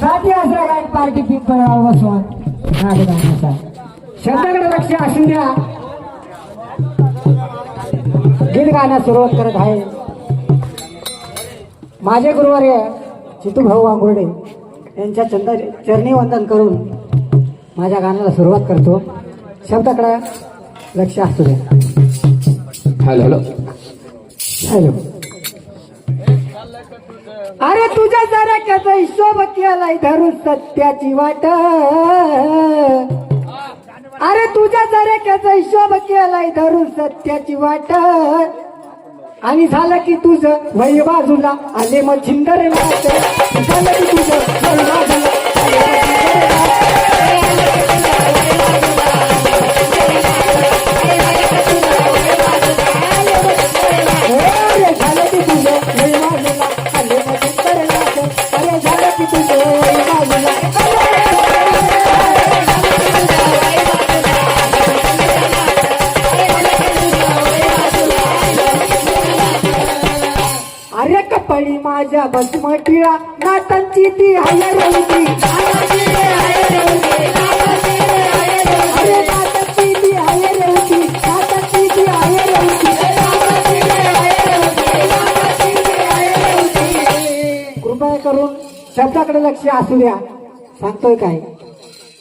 साठी असला काय पार्टी पिंपळावर बसवा शब्दाकडे लक्ष असून द्या. गीत गाण्यास सुरुवात करत आहे. माझे गुरुवार्य चितू भाऊ आंगुर्डे यांच्या चंद चरणी वंदन करून माझ्या गाण्याला सुरुवात करतो. शब्दाकडे लक्ष असू द्या. Hello hello. हॅलो. अरे तुझ्या जरा हिशोब केलाय धरून सत्याची वाट. अरे तुझ्या जरा हिशोब केलाय धरून सत्याची वाट. आणि झालं की तुझं वय बाजूला आले मग झिंदर झालं की तुझं पळी माझ्या बसमटीला नातांची ती हयरवती नातांची ती कृपया करून शब्दाकडे लक्ष असू द्या. सांगतोय काय?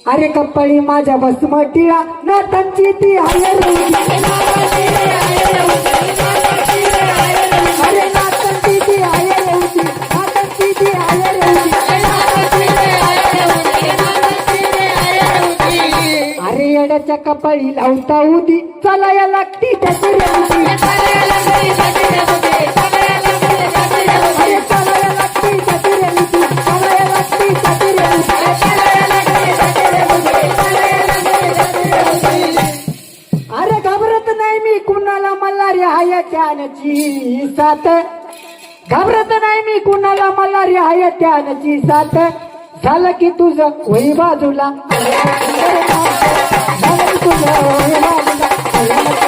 अरे कप्पळी माझ्या बसमटिळा ना त्यांची ती हयरवती त्याच्या कपाळी लावता उदी. चलाया लागती अरे लागती अरे घाबरत नाही मी कुणाला मल्हारी हाय त्यानची साथ. घाबरत नाही मी कुणाला मल्हारी हाय त्यानची साथ. झालं की तुझं वही बाजूला. झालं की तुझं वही बाजूला.